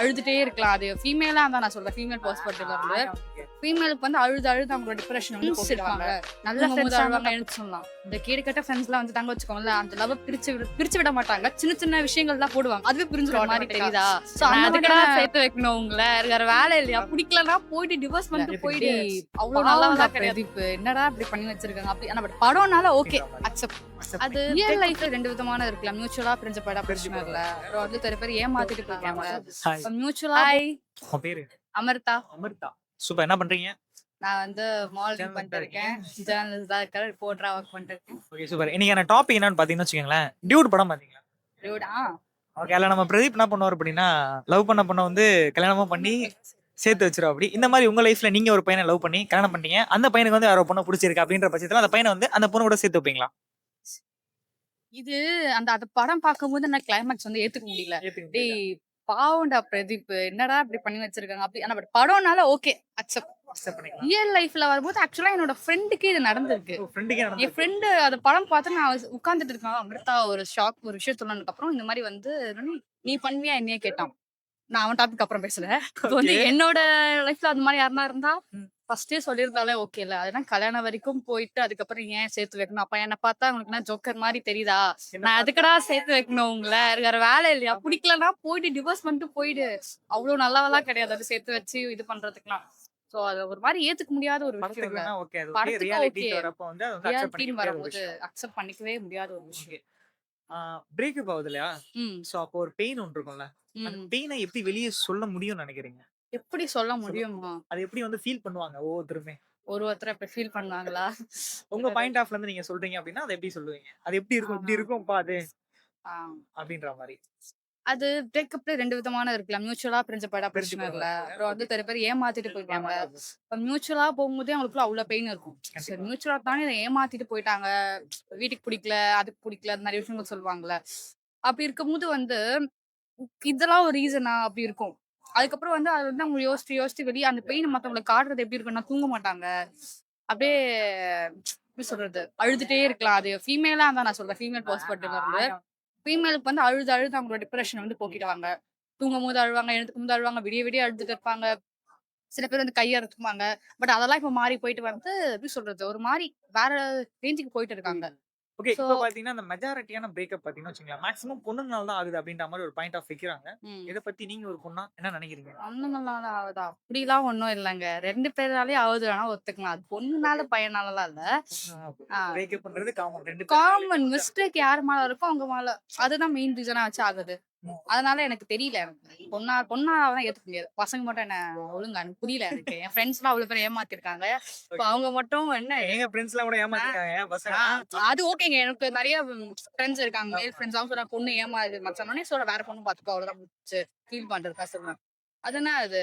அழுதுட்டே இருக்கலாம். அது ஃபீமேலா தான் நான் சொல்றேன். ஃபீமேல் பெர்ஸ்பெக்டிவ்ல இருந்து. ஃபீமேலுக்கு வந்து அழுது அழுது அவங்களோட டிப்ரெஷன் வந்து போட்டுருவாங்க நல்ல ஃப்ரெண்ட்ஸ் அழுவாங்க எழுத்து சொல்லலாம். இந்த கேடு கட்ட ஃப்ரெண்ட்ஸ்லாம் வந்து தங்க வச்சுக்கோங்களேன் அந்த லவ் பிரிச்சு விட- பிரிச்சு விட மாட்டாங்க. சின்ன சின்ன விஷயங்கள் தான் போடுவாங்க. அதுவே பிரிஞ்சிடும் மாதிரி தெரியுதா? சோ அதுக்குடா சேர்த்து வைக்கணும் உங்களை. வேற வேலை இல்லையா? பிடிக்கலன்னா போயிட்டு டிவோர்ஸ் பண்ணிட்டு போயிடு. அவ்வளவு நல்லா கிடையாது. என்னடா இப்படி பண்ணி வச்சிருக்காங்க? அப்படி ஆனா but படம்னால ஓகே அக்செப்ட் அது ரியல் லைஃப்ல ரெண்டு விதமான இருக்கலாம். மியூச்சுவலா பிரிஞ்ச படம் பிரச்சனை இல்ல வந்து சில பேர் ஏமாத்திட்டு போயிருக்காங்க. மியூச்சுவலா அமிர்தா. அமிர்தா. சூப்பர். என்ன பண்றீங்க? நான் வந்து மால் இருக்கேன் ஜேர்னலிஸ்ட் தான் இருக்கேன் ரிப்போர்ட்டரா ஒர்க் பண்ணிட்டு இருக்கேன் ஓகே சூப்பர் இன்னைக்கான டாபிக் என்னன்னு பாத்தீங்கன்னு வச்சுக்கோங்களேன். டியூட் படம் பாத்தீங்களா டியூடா ஓகே அதில் நம்ம பிரதீப் என்ன பண்ணுவார் அப்படின்னா லவ் பண்ண பொண்ணை வந்து கல்யாணமா பண்ணி சேர்த்து வச்சிரும் அப்படி. இந்த மாதிரி உங்க லைஃப்ல நீங்க ஒரு பையனை லவ் பண்ணி கல்யாணம் பண்ணீங்க அந்த பையனுக்கு வந்து யாரோ பொண்ணை பிடிச்சிருக்கு அப்படின்ற பட்சத்துல அந்த பையனை வந்து அந்த பொண்ணு கூட சேர்த்து வைப்பீங்களா? இது அந்த அந்த படம் பார்க்கும்போது நான் கிளைமேக்ஸ் வந்து ஏத்துக்க முடியல. டேய் பாவம்டா பிரதீப் என்னடா இப்படி பண்ணி வச்சிருக்காங்க? அப்படி ஆனா பட் படம்னால ஓகே அக்செப்ட் ரியல் லைஃப்ல வரும்போது ஆக்சுவலா என்னோட ஃப்ரெண்டுக்கு இது நடந்திருக்கு. என் ஃப்ரெண்டு அந்த படம் பார்த்து நான் உட்கார்ந்துட்டு இருக்கேன். அமிர்தா ஒரு ஷாக் ஒரு விஷயம் சொன்னதுக்கு அப்புறம் இந்த மாதிரி வந்து "நீ- பண்ணுவியா என்னையே? கேட்டான். நான் அவன் டாபிக் அப்புறம் பேசல. வந்து. என்னோட லைஃப்ல அது மாதிரி யாருனா இருந்தா. ஃபர்ஸ்டே சொல்லியிருந்தாலே ஓகே இல்ல. அதெல்லாம் கல்யாணம் வரைக்கும் போயிட்டு அதுக்கப்புறம் ஏன் சேர்த்து வைக்கணும்? அப்ப என்ன பார்த்தா உங்களுக்கு என்ன ஜோக்கர் மாதிரி தெரியுதா? நான் அதுக்கடா சேர்த்து வைக்கணும் உங்களை? வேற வேலை இல்லையா? பிடிக்கலன்னா போயிட்டு டிவோர்ஸ் பண்ணிட்டு போயிடு. அவ்வளவு நல்லவெல்லாம் கிடையாது. அது சேர்த்து வச்சு இது பண்றதுக்குலாம் சோ அது ஒரு மாதிரி ஏத்துக்க முடியாத ஒரு விஷயம் படத்துக்கு வரும்போது அக்செப்ட் பண்ணிக்கவே முடியாத ஒரு விஷயம். பிரேக்கப் ஆகுது இல்லையா? சோ அப்போ ஒரு பெயின் ஒன்று இருக்கும்ல. பெயினை எப்படி வெளியே சொல்ல முடியும்னு நினைக்கிறீங்க? எப்படி சொல்ல முடியுமா? அது எப்படி வந்து ஃபீல் பண்ணுவாங்க ஒவ்வொருத்தருமே? ஒரு ஒருத்தர் இப்ப ஃபீல் பண்ணாங்களா உங்க பாயிண்ட் ஆஃப்ல இருந்து நீங்க சொல்றீங்க அப்படின்னா அதை எப்படி சொல்லுவீங்க? அது எப்படி இருக்கும்? இப்படி. இருக்கும்ப்பா அது. அப்படின்ற மாதிரி. அது பிரேக்கப்ல ரெண்டு விதமான இருக்கலாம். மியூச்சுவலா பிரிஞ்ச பிரிஞ்சு பிரச்சனை இல்ல. அப்புறம் வந்து சில பேர் ஏமாத்திட்டு இப்ப மியூச்சுவலா போகும்போதே அவங்களுக்குள்ள அவ்வளவு பெயின் இருக்கும். சரி. மியூச்சுவலா தானே இதை ஏமாத்திட்டு போயிட்டாங்க. வீட்டுக்கு பிடிக்கல அதுக்கு பிடிக்கல நிறைய விஷயங்கள் சொல்லுவாங்கல்ல. அப்படி இருக்கும்போது வந்து இதெல்லாம் ஒரு ரீசனா அப்படி இருக்கும். அதுக்கப்புறம் வந்து அது வந்து அவங்க யோசிச்சு யோசிச்சு வெளியே அந்த பெயின் மத்தவங்களுக்கு காட்டுறது எப்படி இருக்குன்னா தூங்க மாட்டாங்க. அப்படியே எப்படி சொல்றது அழுதுட்டே இருக்கலாம். அது ஃபீமேலா தான் நான் சொல்றேன். ஃபீமேல் பெர்ஸ்பெக்டிவ்ல இருந்து ஃபீமேலுக்கு வந்து அழுது அழுது அவங்களோட டிப்ரெஷன் வந்து போக்கிடுவாங்க. தூங்கும் போது அழுவாங்க எழுந்துக்கும் போது அழுவாங்க விடிய விடிய அழுதுட்டு இருப்பாங்க. சில பேர் வந்து கையை அறுத்துப்பாங்க பட் அதெல்லாம் இப்ப மாறி போயிட்டு வந்து எப்படி சொல்றது ஒரு மாதிரி வேற ரேஞ்சுக்கு போயிட்டு இருக்காங்க. ஓகே இப்போ பாத்தீங்கன்னா அந்த மெஜாரிட்டியான பிரேக்கப் பாத்தீங்கன்னா வச்சுங்களேன் மேக்ஸிமம் பொண்ணுங்களால தான் ஆகுது அப்படின்ற மாதிரி ஒரு பாயிண்ட் ஆஃப் வைக்கிறாங்க. இதை பத்தி நீங்க ஒரு பொண்ணா என்ன நினைக்கிறீங்க? பொண்ணுங்களால ஆகுதா? அப்படிலாம் ஒண்ணும் இல்லைங்க. ரெண்டு பேராலே ஆகுது வேணா ஒத்துக்கலாம். அது பொண்ணுனால பையனாலலாம் இல்ல. பிரேக்கப் பண்றது காமன் ரெண்டு காமன் மிஸ்டேக் யார் மேல இருக்கோ அவங்க மேல. அதுதான் மெயின் ரீசனா வச்சு ஆகுது. அதனால எனக்கு தெரியல எனக்கு. பொண்ணா பொண்ணாலாம் ஏத்துக்க முடியாது. பசங்க மட்டும் என்ன ஒழுங்கா எனக்கு புரியல எனக்கு. என் ஃப்ரெண்ட்ஸ் எல்லாம் அவ்வளவு பேர் ஏமாத்திருக்காங்க. இப்ப அவங்க மட்டும் என்ன எங்க ஃப்ரெண்ட்ஸ் எல்லாம் கூட ஏமாத்திருக்காங்க? அது ஓகேங்க. எனக்கு நிறைய ஃப்ரெண்ட்ஸ் இருக்காங்க. மேல் ஃப்ரெண்ட்ஸ் அவங்க சொல்றாங்க பொண்ணு ஏமாது மச்சானே. சொல்ற வேற பொண்ணு பாத்துக்கோ அவ்வளவுதான் ஃபீல் பண்றதுக்கா சொல்றேன் அதுனா அது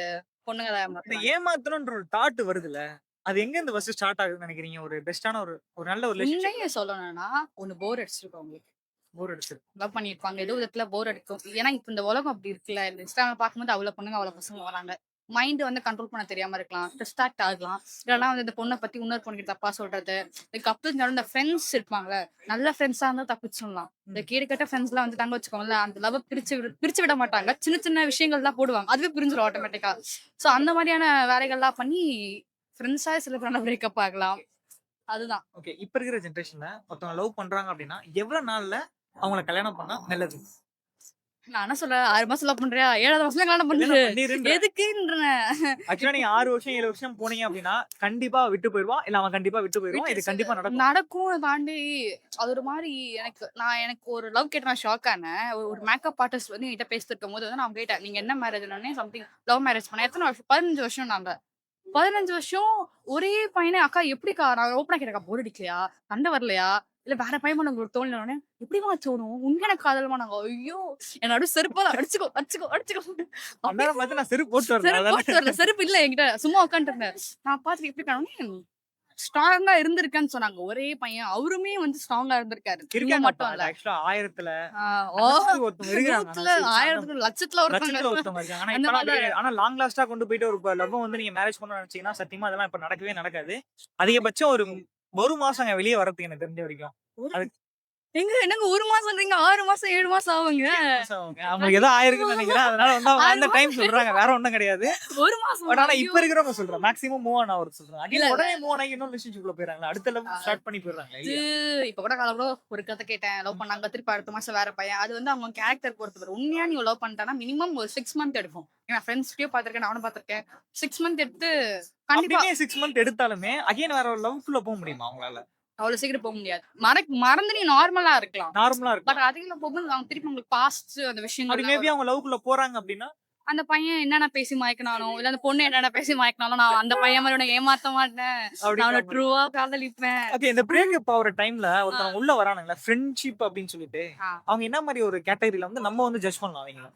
பொண்ணுங்க தான் இந்த. ஏமாத்தணும்ன்ற ஒரு தாட் வருதுல அது எங்க இருந்து ஃபர்ஸ்ட் ஸ்டார்ட் ஆகுதுன்னு நினைக்கிறீங்க? ஒரு பெஸ்டான ஒரு ஒரு நல்ல ஒரு சொல்லணும்னா ஒண்ணு போர் அடிச்சிருக்கோம் உங்களுக்கு. போர் அடிச்சு லவ் பண்ணிருப்பாங்க. ஏதோ விதத்துல போர் அடிக்கும். ஏன்னா இப்ப இந்த உலகம் அப்படி இருக்குல்ல. இந்த இன்ஸ்டாகிராம் பார்க்கும்போது அவ்வளவு பொண்ணுங்க அவ்வளவு பசங்க வராங்க. மைண்ட் வந்து கண்ட்ரோல் பண்ண தெரியாம இருக்கலாம். டிஸ்ட்ராக்ட் ஆகலாம். இல்லைன்னா வந்து இந்த பொண்ணை பத்தி இன்னொரு பொண்ணுக்கு தப்பா சொல்றது. இந்த கப்பல்ஸ் இந்த ஃப்ரெண்ட்ஸ் இருப்பாங்கல்ல. நல்ல ஃப்ரெண்ட்ஸா இருந்தா தப்பிச்சு சொல்லலாம் இந்த கேடுகட்ட ஃப்ரெண்ட்ஸ் எல்லாம் வந்து தங்க வச்சுக்கோங்கல்ல அந்த லவ் பிரிச்சு விட- பிரிச்சு விட மாட்டாங்க. சின்ன சின்ன விஷயங்கள் தான் போடுவாங்க. அதுவே பிரிஞ்சிடும் ஆட்டோமேட்டிக்கா சோ அந்த மாதிரியான வேலைகள்லாம் பண்ணி ஃப்ரெண்ட்ஸா சில பேர் பிரேக்கப் ஆகலாம். அதுதான். ஓகே இப்ப இருக்கிற ஜென்ரேஷன்ல ஒருத்தவங்க லவ் பண்றாங்க அப்படின்னா எவ்வளவு நாள்ல அவங்கள கல்யாணம் பண்ணா நல்லது. நான் சொல்றேன்? ஆறு மாசம் லவ் பண்றியா? ஏழாவது மாசம் கல்யாணம் பண்ணுது பண்ணிருன்ற? எதுக்குன்றேன்? ஆக்சுவலா நீங்க ஆறு வருஷம் ஏழு வருஷம் போனீங்க அப்படின்னா கண்டிப்பா விட்டு போயிருவா இல்ல அவன் கண்டிப்பா விட்டு போயிருவான். இது கண்டிப்பா நடக்கும். நடக்கும். தாண்டி அது ஒரு மாதிரி எனக்கு நான் எனக்கு ஒரு லவ் கேட்டு நான் ஷாக் ஆனேன். ஒரு- மேக்கப் ஆர்டிஸ்ட் வந்து என்கிட்ட பேசிட்டு இருக்கும் போது வந்து நான் கேட்டேன் நீங்க என்ன மேரேஜ் சம்திங் லவ் மேரேஜ் பண்ண? எத்தனை வருஷம்? பதினஞ்சு வருஷம் நாங்க பதினஞ்சு வருஷம் ஒரே பையனே அக்கா எப்படிக்கா? நான் ஓப்பனா கேட்டக்கா போர் அடிக்கலையா? சண்டை வரலையா? இல்ல வேற பையன் பண்ண உங்களுக்கு தோணுனே எப்படிமா தோணும்? உண்மையான காதலமா நாங்க ஐயோ என்னோட செருப்பா அடிச்சுக்கோ அடிச்சுக்கோ அடிச்சுக்கோ. நான் செருப்பு போட்டு செருப்பு வரல செருப்பு இல்ல என்கிட்ட சும்மா உட்காந்துட்டு இருந்தேன். நான் பார்த்துட்டு எப்படி காணும் ஸ்ட்ராங்கா இருந்திருக்கேன்னு சொன்னாங்க ஒரே பையன் அவருமே வந்து ஸ்ட்ராங்கா இருந்திருக்காரு. மட்டும் இல்ல. ஆக்சுவலா ஆயிரத்துல ஆயிரத்துல லட்சத்துல ஒருத்தவங்க அப்படி- ஆனா லாங் லாஸ்டா கொண்டு போயிட்டு ஒரு லவ் வந்து நீங்க மேரேஜ் பண்ண நினைச்சீங்கன்னா சத்தியமா அதெல்லாம் இப்ப நடக்கவே நடக்காது. அதிகபட்சம் ஒரு ஒரு மாசம் அங்க வெளியே வரதுக்கு எனக்கு தெரிஞ்ச வரைக்கும். எங்க என்னங்க ஒரு மாசம் சொல்றீங்க ஆறு மாசம் ஏழு மாசம் ஆகுங்க. அவங்களுக்கு ஏதோ ஆயிருக்குன்னு நினைக்கிறேன். அதனால வந்து அவங்க அந்த டைம் சொல்றாங்க. வேற ஒண்ணும் கிடையாது. ஒரு மாசம் பட் ஆனா இப்ப இருக்கிறவங்க சொல்றேன் மேக்ஸிமம் மூவ் ஆன் ஆகுறது சொல்றாங்க. உடனே மூவ் ஆன் ஆகி இன்னொரு ரிலேஷன்ஷிப்ல போயிடறாங்க அடுத்த லெவல் ஸ்டார்ட் பண்ணி போயிடுறாங்க இது இப்ப கூட காலம் கூட ஒரு கதை கேட்டேன். லவ் பண்ணாங்க திருப்பி அடுத்த மாசம் வேற பையன். அது வந்து அவங்க கேரக்டர் பொறுத்து உண்மையா நீ லவ் பண்ணிட்டானா மினிமம் ஒரு சிக்ஸ் மந்த் எடுக்கும் ஏன்னா ஃப்ரெண்ட்ஸ்கிட்டயும் பாத்திருக்கேன் நானும் பாத்திருக்கேன் சிக்ஸ் மந்த் எடுத்து கண்டிப்பா சிக்ஸ் மந்த் எடுத்தாலுமே அகைன் வேற ஒரு லவ்க்குள்ள போக முடியுமா அவங்களால? அவ்வளவு சீக்கிரம் போக முடியாது. மற மறந்து நீ நார்மலா இருக்கலாம். நார்மலா இருக்கும் பட் அதிகம் போகும்போது அவங்க திருப்பி உங்களுக்கு பாஸ்ட் அந்த விஷயங்கள் மேபி அவங்க லவ்க்குள்ள போறாங்க அப்படின்னா அந்த பையன் என்னென்ன பேசி மயக்கினாலும் இல்ல அந்த பொண்ணு என்னென்ன பேசி மயக்கினாலும் நான் அந்த பையன் மாதிரி உன்னை ஏமாத்த மாட்டேன். அவனை ட்ரூவா காதலிப்பேன். ஓகே இந்த பிரேக்கப் ஆகுற டைம்ல ஒருத்தவங்க உள்ள வரானுங்களா ஃப்ரெண்ட்ஷிப் அப்படின்னு சொல்லிட்டு. அவங்க என்ன மாதிரி ஒரு கேட்டகரியில வந்து நம்ம வந்து ஜட்ஜ் பண்ணலாம்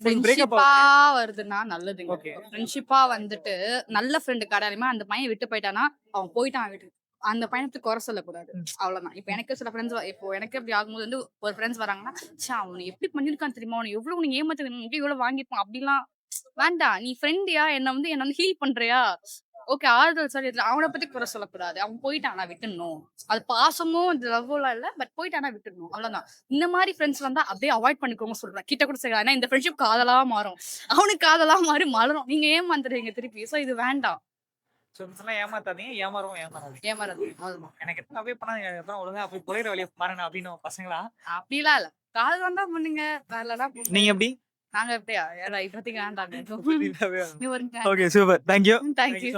ஃப்ரெண்ட்ஷிப்பா வருதுன்னா நல்லதுங்க. ஃப்ரெண்ட்ஷிப்பா வந்துட்டு நல்ல ஃப்ரெண்டு கடாலுமே அந்த பையன் விட்டு போயிட்டானா அவன் போயிட்டான் வீட்டுக்கு. அந்த பையனுக்கு குறை சொல்லக்கூடாது. அவ்வளவுதான். இப்ப எனக்கு சில ஃப்ரெண்ட்ஸ் இப்போ எனக்கு எப்படி ஆகும்போது வந்து ஒரு ஃப்ரெண்ட்ஸ் வராங்கன்னா ச்சே அவனை எப்படி பண்ணிருக்கான்னு தெரியுமா? அவனை எவ்வளவு நீ ஏமாத்து எப்படி இவ்வளவு வாங்கிருப்பான் அப்படிலாம் வேண்டாம் நீ ஃப்ரெண்டியா என்ன வந்து என்ன வந்து ஹீல் பண்றியா? ஓகே ஆறுதல் சார் இதுல அவனை பத்தி குறை சொல்லக்கூடாது. அவன் போயிட்டானா விட்டுடணும். அது பாசமும் இந்த லவ்லாம் இல்ல பட் போயிட்டானா விட்டுடணும். அவ்வளவுதான். இந்த மாதிரி ஃப்ரெண்ட்ஸ் வந்தா அப்படியே அவாய்ட் பண்ணிக்கோங்க சொல்றேன். கிட்ட கூட சரி ஏன்னா இந்த ஃப்ரெண்ட்ஷிப் காதலா மாறும். அவனுக்கு காதலா மாறி மலரும். நீங்க ஏமாந்துறீங்க திருப்பி. சோ இது வேண்டாம். சொன்னா ஏமாத்தாதீங்க ஏமாறவும் ஏமாறாதீங்க. ஏமாறது அவ்வளவுதான். எனக்கு எத்தனை அப்படியே பண்ணா அப்புறம் ஒழுங்கா போய் குறையிற வழியை பாருங்க அப்படின்னு பசங்களா? அப்படிலாம் இல்ல. காதல் வந்தா பண்ணுங்க போங்க. நீங்க எப்படி? நாங்க எப்படியா? இப்போதைக்கு வேண்டாம். Okay super thank you thank you